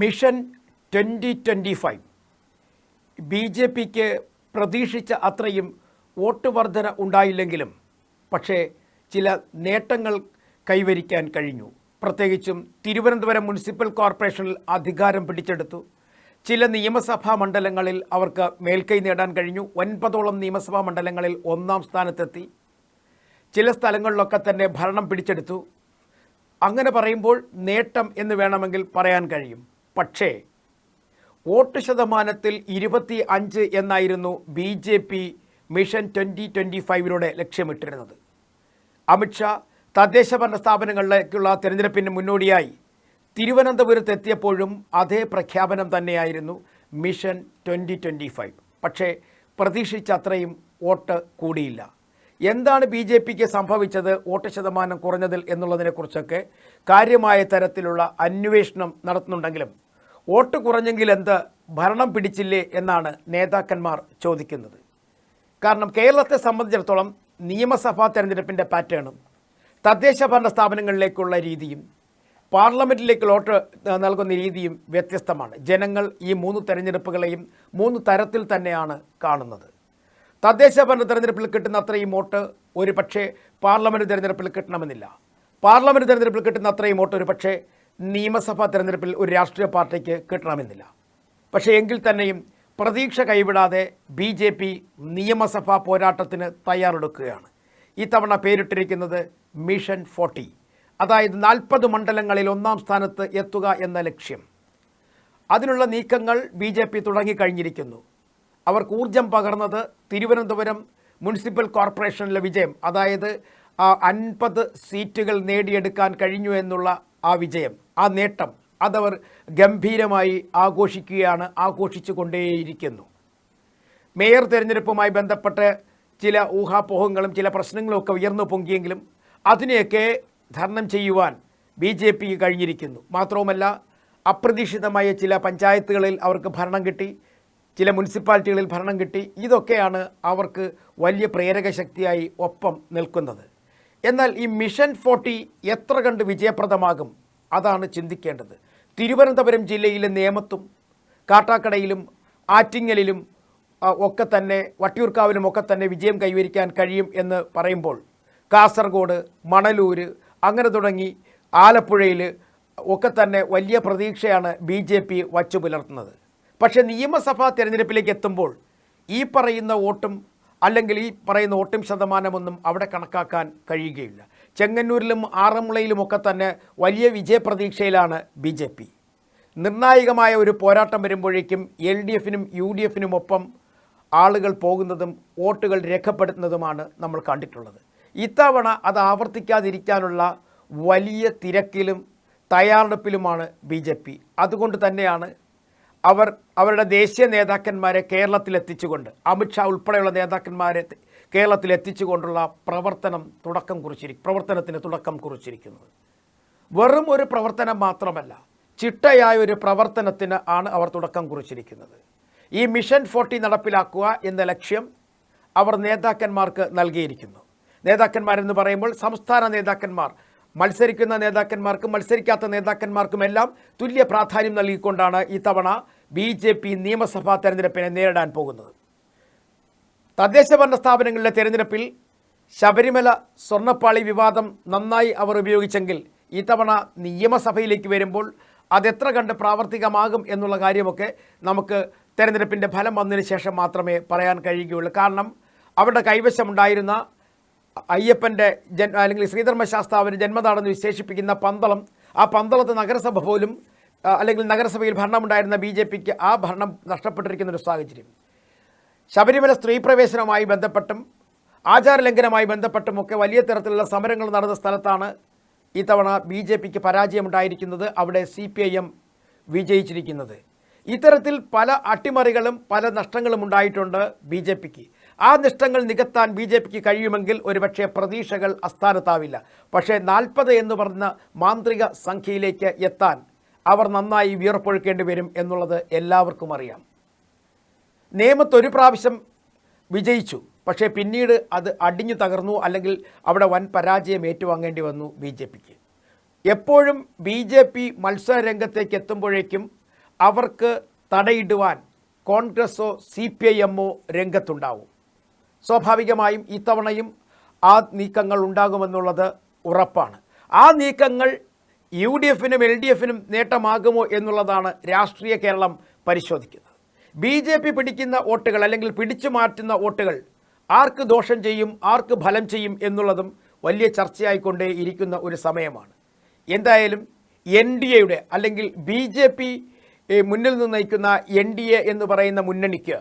Mission twenty twenty five. B J പിക്ക് പ്രതീക്ഷിച്ച അത്രയും vote വർധന ഉണ്ടായില്ലെങ്കിലും പക്ഷേ ചില നേട്ടങ്ങൾ കൈവരിക്കാൻ കഴിഞ്ഞു. പ്രത്യേകിച്ചും തിരുവനന്തപുരം മുനിസിപ്പൽ കോർപ്പറേഷനിൽ അധികാരം പിടിച്ചെടുത്തു. ചില നിയമസഭാ മണ്ഡലങ്ങളിൽ അവർക്ക് മേൽക്കൈ നേടാൻ കഴിഞ്ഞു. ഒൻപതോളം നിയമസഭാ മണ്ഡലങ്ങളിൽ ഒന്നാം സ്ഥാനത്തെത്തി. ചില സ്ഥലങ്ങളിലൊക്കെ തന്നെ ഭരണം പിടിച്ചെടുത്തു. അങ്ങനെ പറയുമ്പോൾ നേട്ടം എന്ന് വേണമെങ്കിൽ പറയാൻ കഴിയും. പക്ഷേ വോട്ട് ശതമാനത്തിൽ ഇരുപത്തി അഞ്ച് എന്നായിരുന്നു B J P mission twenty twenty ഫൈവിലൂടെ ലക്ഷ്യമിട്ടിരുന്നത്. അമിത്ഷാ തദ്ദേശ ഭരണ സ്ഥാപനങ്ങളിലേക്കുള്ള തിരഞ്ഞെടുപ്പിന് മുന്നോടിയായി തിരുവനന്തപുരത്ത് എത്തിയപ്പോഴും അതേ പ്രഖ്യാപനം തന്നെയായിരുന്നു മിഷൻ ട്വന്റി ട്വന്റി ഫൈവ്. പക്ഷേ പ്രതീക്ഷിച്ചത്രയും വോട്ട് കൂടിയില്ല. എന്താണ് ബി ജെ പിക്ക് സംഭവിച്ചത്? വോട്ട് ശതമാനം കുറഞ്ഞതിൽ എന്നുള്ളതിനെക്കുറിച്ചൊക്കെ കാര്യമായ തരത്തിലുള്ള അന്വേഷണം നടത്തുന്നുണ്ടെങ്കിലും വോട്ട് കുറഞ്ഞെങ്കിൽ എന്ത് ഭരണം പിടിച്ചില്ലേ എന്നാണ് നേതാക്കന്മാർ ചോദിക്കുന്നത്. കാരണം കേരളത്തെ സംബന്ധിച്ചിടത്തോളം നിയമസഭാ തെരഞ്ഞെടുപ്പിന്റെ പാറ്റേണും തദ്ദേശ ഭരണ സ്ഥാപനങ്ങളിലേക്കുള്ള രീതിയും പാർലമെന്റിലേക്ക് വോട്ട് നൽകുന്ന രീതിയും വ്യത്യസ്തമാണ്. ജനങ്ങൾ ഈ മൂന്ന് തെരഞ്ഞെടുപ്പുകളെയും മൂന്ന് തരത്തിൽ തന്നെയാണ് കാണുന്നത്. തദ്ദേശ ഭരണ തെരഞ്ഞെടുപ്പിൽ കിട്ടുന്ന അത്രയും വോട്ട് ഒരു പക്ഷേ പാർലമെന്റ് തെരഞ്ഞെടുപ്പിൽ കിട്ടണമെന്നില്ല. പാർലമെന്റ് തെരഞ്ഞെടുപ്പിൽ കിട്ടുന്ന അത്രയും വോട്ട് ഒരു പക്ഷേ നിയമസഭാ തെരഞ്ഞെടുപ്പിൽ ഒരു രാഷ്ട്രീയ പാർട്ടിക്ക് കിട്ടണമെന്നില്ല. പക്ഷേ എങ്കിൽ തന്നെയും പ്രതീക്ഷ കൈവിടാതെ ബി ജെ പി നിയമസഭാ പോരാട്ടത്തിന് തയ്യാറെടുക്കുകയാണ്. ഇത്തവണ പേരിട്ടിരിക്കുന്നത് മിഷൻ ഫോർട്ടി അതായത് നാൽപ്പത് മണ്ഡലങ്ങളിൽ ഒന്നാം സ്ഥാനത്ത് എത്തുക എന്ന ലക്ഷ്യം. അതിനുള്ള നീക്കങ്ങൾ ബി ജെ പി തുടങ്ങിക്കഴിഞ്ഞിരിക്കുന്നു. അവർക്ക് ഊർജം പകർന്നത് തിരുവനന്തപുരം മുനിസിപ്പൽ കോർപ്പറേഷനിലെ വിജയം അതായത് അൻപത് സീറ്റുകൾ നേടിയെടുക്കാൻ കഴിഞ്ഞു എന്നുള്ള ആ വിജയം ആ നേട്ടം അതവർ ഗംഭീരമായി ആഘോഷിക്കുകയാണ് ആഘോഷിച്ചു കൊണ്ടേയിരിക്കുന്നു മേയർ തിരഞ്ഞെടുപ്പുമായി ബന്ധപ്പെട്ട് ചില ഊഹാപോഹങ്ങളും ചില പ്രശ്നങ്ങളും ഒക്കെ ഉയർന്നു പൊങ്ങിയെങ്കിലും അതിനെയൊക്കെ ധർണം ചെയ്യുവാൻ ബി ജെ പിക്ക് കഴിഞ്ഞിരിക്കുന്നു. മാത്രവുമല്ല അപ്രതീക്ഷിതമായ ചില പഞ്ചായത്തുകളിൽ അവർക്ക് ഭരണം കിട്ടി ചില മുനിസിപ്പാലിറ്റികളിൽ ഭരണം കിട്ടി. ഇതൊക്കെയാണ് അവർക്ക് വലിയ പ്രേരക ശക്തിയായി ഒപ്പം നിൽക്കുന്നത്. എന്നാൽ ഈ മിഷൻ ഫോർട്ടി എത്ര കണ്ട് വിജയപ്രദമാകും? അതാണ് ചിന്തിക്കേണ്ടത്. തിരുവനന്തപുരം ജില്ലയിലെ നേമത്തും കാട്ടാക്കടയിലും ആറ്റിങ്ങലിലും ഒക്കെ തന്നെ വട്ടിയൂർക്കാവിലും ഒക്കെ തന്നെ വിജയം കൈവരിക്കാൻ കഴിയും എന്ന് പറയുമ്പോൾ കാസർഗോഡ് മണലൂര് അങ്ങനെ തുടങ്ങി ആലപ്പുഴയിൽ ഒക്കെ തന്നെ വലിയ പ്രതീക്ഷയാണ് ബി ജെ പി വച്ചു പുലർത്തുന്നത് പക്ഷേ നിയമസഭാ തിരഞ്ഞെടുപ്പിലേക്ക് എത്തുമ്പോൾ ഈ പറയുന്ന വോട്ടും അല്ലെങ്കിൽ ഈ പറയുന്ന വോട്ടും ശതമാനമൊന്നും അവിടെ കണക്കാക്കാൻ കഴിയുകയില്ല. ചെങ്ങന്നൂരിലും ആറന്മുളയിലുമൊക്കെ തന്നെ വലിയ വിജയപ്രതീക്ഷയിലാണ് ബി ജെ പി. നിർണായകമായ ഒരു പോരാട്ടം വരുമ്പോഴേക്കും എൽ ഡി എഫിനും യു ഡി എഫിനും ഒപ്പം ആളുകൾ പോകുന്നതും വോട്ടുകൾ രേഖപ്പെടുത്തുന്നതുമാണ് നമ്മൾ കണ്ടിട്ടുള്ളത്. ഇത്തവണ അത് ആവർത്തിക്കാതിരിക്കാനുള്ള വലിയ തിരക്കിലും തയ്യാറെടുപ്പിലുമാണ് ബി ജെ പി. അതുകൊണ്ട് തന്നെയാണ് അവർ അവരുടെ ദേശീയ നേതാക്കന്മാരെ കേരളത്തിൽ എത്തിച്ചുകൊണ്ട് അമിത്ഷാ ഉൾപ്പെടെയുള്ള നേതാക്കന്മാരെ കേരളത്തിൽ എത്തിച്ചുകൊണ്ടുള്ള പ്രവർത്തനം തുടക്കം കുറിച്ചിരി പ്രവർത്തനത്തിന് തുടക്കം കുറിച്ചിരിക്കുന്നത്. വെറും ഒരു പ്രവർത്തനം മാത്രമല്ല ചിട്ടയായ ഒരു പ്രവർത്തനത്തിന് ആണ് അവർ തുടക്കം കുറിച്ചിരിക്കുന്നത്. ഈ മിഷൻ ഫോർട്ടി നടപ്പിലാക്കുക എന്ന ലക്ഷ്യം അവർ നേതാക്കന്മാർക്ക് നൽകിയിരിക്കുന്നു. നേതാക്കന്മാരെന്ന് പറയുമ്പോൾ സംസ്ഥാന നേതാക്കന്മാർ മത്സരിക്കുന്ന നേതാക്കന്മാർക്കും മത്സരിക്കാത്ത നേതാക്കന്മാർക്കുമെല്ലാം തുല്യ പ്രാധാന്യം നൽകിക്കൊണ്ടാണ് ഇത്തവണ ബി ജെ പി നിയമസഭാ തെരഞ്ഞെടുപ്പിനെ നേരിടാൻ പോകുന്നത്. തദ്ദേശ ഭരണ സ്ഥാപനങ്ങളിലെ തെരഞ്ഞെടുപ്പിൽ ശബരിമല സ്വർണപ്പാളി വിവാദം നന്നായി അവർ ഉപയോഗിച്ചെങ്കിൽ ഇത്തവണ നിയമസഭയിലേക്ക് വരുമ്പോൾ അതെത്ര കണ്ട് പ്രാവർത്തികമാകും എന്നുള്ള കാര്യമൊക്കെ നമുക്ക് തെരഞ്ഞെടുപ്പിന്റെ ഫലം വന്നതിന് ശേഷം മാത്രമേ പറയാൻ കഴിയുകയുള്ളൂ. കാരണം അവരുടെ കൈവശമുണ്ടായിരുന്ന അയ്യപ്പന്റെ ജൻ അല്ലെങ്കിൽ ശ്രീധർമ്മശാസ്താവിന് ജന്മനാടെന്ന് വിശേഷിപ്പിക്കുന്ന പന്തളം ആ പന്തളത്ത് നഗരസഭ പോലും അല്ലെങ്കിൽ നഗരസഭയിൽ ഭരണമുണ്ടായിരുന്ന ബി ജെ പിക്ക് ആ ഭരണം നഷ്ടപ്പെട്ടിരിക്കുന്ന ഒരു സാഹചര്യം. ശബരിമല സ്ത്രീ പ്രവേശനവുമായി ബന്ധപ്പെട്ടും ആചാരലംഘനവുമായി ബന്ധപ്പെട്ടുമൊക്കെ വലിയ തരത്തിലുള്ള സമരങ്ങൾ നടന്ന സ്ഥലത്താണ് ഇത്തവണ ബി ജെ പിക്ക് പരാജയമുണ്ടായിരിക്കുന്നത്. അവിടെ സി പി ഐ എം വിജയിച്ചിരിക്കുന്നത്. ഇത്തരത്തിൽ പല അട്ടിമറികളും പല നഷ്ടങ്ങളും ഉണ്ടായിട്ടുണ്ട് ബി ജെ പിക്ക്. ആ നഷ്ടങ്ങൾ നികത്താൻ ബി ജെ പിക്ക് കഴിയുമെങ്കിൽ ഒരുപക്ഷെ പ്രതീക്ഷകൾ അസ്ഥാനത്താവില്ല. പക്ഷേ നാൽപ്പത് എന്ന് പറഞ്ഞ മാന്ത്രിക സംഖ്യയിലേക്ക് എത്താൻ അവർ നന്നായി വിയർപ്പൊഴുക്കേണ്ടി വരും എന്നുള്ളത് എല്ലാവർക്കും അറിയാം. നിയമത്തൊരു പ്രാവശ്യം വിജയിച്ചു. പക്ഷേ പിന്നീട് അത് അടിഞ്ഞു തകർന്നു അല്ലെങ്കിൽ അവിടെ വൻ പരാജയം ഏറ്റുവാങ്ങേണ്ടി വന്നു ബി ജെ പിക്ക്. എപ്പോഴും ബി ജെ പി മത്സര രംഗത്തേക്ക് എത്തുമ്പോഴേക്കും അവർക്ക് തടയിടുവാൻ കോൺഗ്രസ്സോ സി പി ഐ എമ്മോ രംഗത്തുണ്ടാവും. സ്വാഭാവികമായും ഇത്തവണയും ആ നീക്കങ്ങൾ ഉണ്ടാകുമെന്നുള്ളത് ഉറപ്പാണ്. ആ നീക്കങ്ങൾ യു ഡി എഫിനും എൽ ഡി എഫിനും നേട്ടമാകുമോ എന്നുള്ളതാണ് രാഷ്ട്രീയ കേരളം പരിശോധിക്കുന്നത്. ബി ജെ പി പിടിക്കുന്ന വോട്ടുകൾ അല്ലെങ്കിൽ പിടിച്ചു മാറ്റുന്ന വോട്ടുകൾ ആർക്ക് ദോഷം ചെയ്യും ആർക്ക് ഫലം ചെയ്യും എന്നുള്ളതും വലിയ ചർച്ചയായിക്കൊണ്ടേ ഇരിക്കുന്ന ഒരു സമയമാണ്. എന്തായാലും എൻ ഡി എയുടെ അല്ലെങ്കിൽ ബി ജെ പി മുന്നിൽ നിന്ന് നയിക്കുന്ന എൻ ഡി എ എന്ന് പറയുന്ന മുന്നണിക്ക്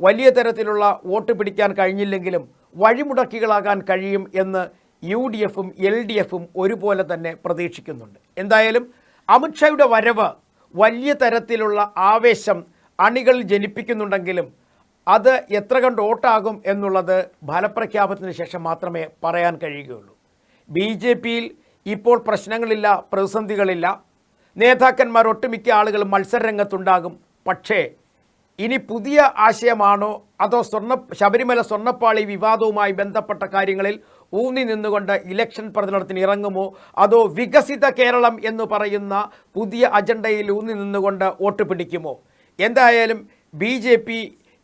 വലിയ തരത്തിലുള്ള വോട്ട് പിടിക്കാൻ കഴിഞ്ഞില്ലെങ്കിലും വഴിമുടക്കികളാകാൻ കഴിയും എന്ന് യു ഡി എഫും എൽ ഡി എഫും ഒരുപോലെ തന്നെ പ്രതീക്ഷിക്കുന്നുണ്ട്. എന്തായാലും അമിത്ഷായുടെ വരവ് വലിയ തരത്തിലുള്ള ആവേശം അണികൾ ജനിപ്പിക്കുന്നുണ്ടെങ്കിലും അത് എത്ര കണ്ട് വോട്ടാകും എന്നുള്ളത് ഫലപ്രഖ്യാപനത്തിന് ശേഷം മാത്രമേ പറയാൻ കഴിയുകയുള്ളൂ. ബി ജെ പിയിൽ ഇപ്പോൾ പ്രശ്നങ്ങളില്ല പ്രതിസന്ധികളില്ല. നേതാക്കന്മാർ ഒട്ടുമിക്ക ആളുകളും മത്സരരംഗത്തുണ്ടാകും. പക്ഷേ ഇനി പുതിയ ആശയമാണോ അതോ സ്വർണ ശബരിമല സ്വർണപ്പാളി വിവാദവുമായി ബന്ധപ്പെട്ട കാര്യങ്ങളിൽ ഊന്നി നിന്നുകൊണ്ട് ഇലക്ഷൻ പ്രചരണത്തിന് ഇറങ്ങുമോ? അതോ വികസിത കേരളം എന്ന് പറയുന്ന പുതിയ അജണ്ടയിൽ ഊന്നി നിന്നുകൊണ്ട് വോട്ട് പിടിക്കുമോ? എന്തായാലും ബി ജെ പി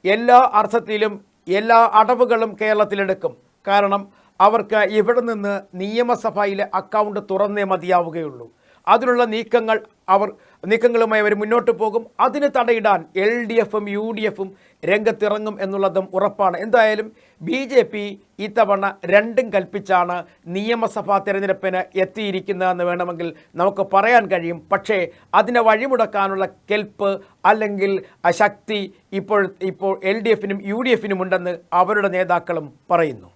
എല്ലാ അർത്ഥത്തിലും എല്ലാ അടവുകളും കേരളത്തിലെടുക്കും. കാരണം അവർക്ക് ഇവിടെ നിന്ന് നിയമസഭയിലെ അക്കൗണ്ട് തുറന്നേ മതിയാവുകയുള്ളൂ. അതിനുള്ള നീക്കങ്ങൾ അവർ നീക്കങ്ങളുമായി അവർ മുന്നോട്ട് പോകും. അതിന് തടയിടാൻ എൽ ഡി എഫും യു ഡി എഫും രംഗത്തിറങ്ങും എന്നുള്ളതും ഉറപ്പാണ്. എന്തായാലും ബി ജെ പി ഇത്തവണ രണ്ടും കൽപ്പിച്ചാണ് നിയമസഭാ തിരഞ്ഞെടുപ്പിന് എത്തിയിരിക്കുന്നതെന്ന് വേണമെങ്കിൽ നമുക്ക് പറയാൻ കഴിയും. പക്ഷേ അതിനെ വഴിമുടക്കാനുള്ള കെൽപ്പ് അല്ലെങ്കിൽ ശക്തി ഇപ്പോൾ ഇപ്പോൾ എൽ ഡി എഫിനും യു ഡി എഫിനും ഉണ്ടെന്ന് അവരുടെ നേതാക്കളും പറയുന്നു.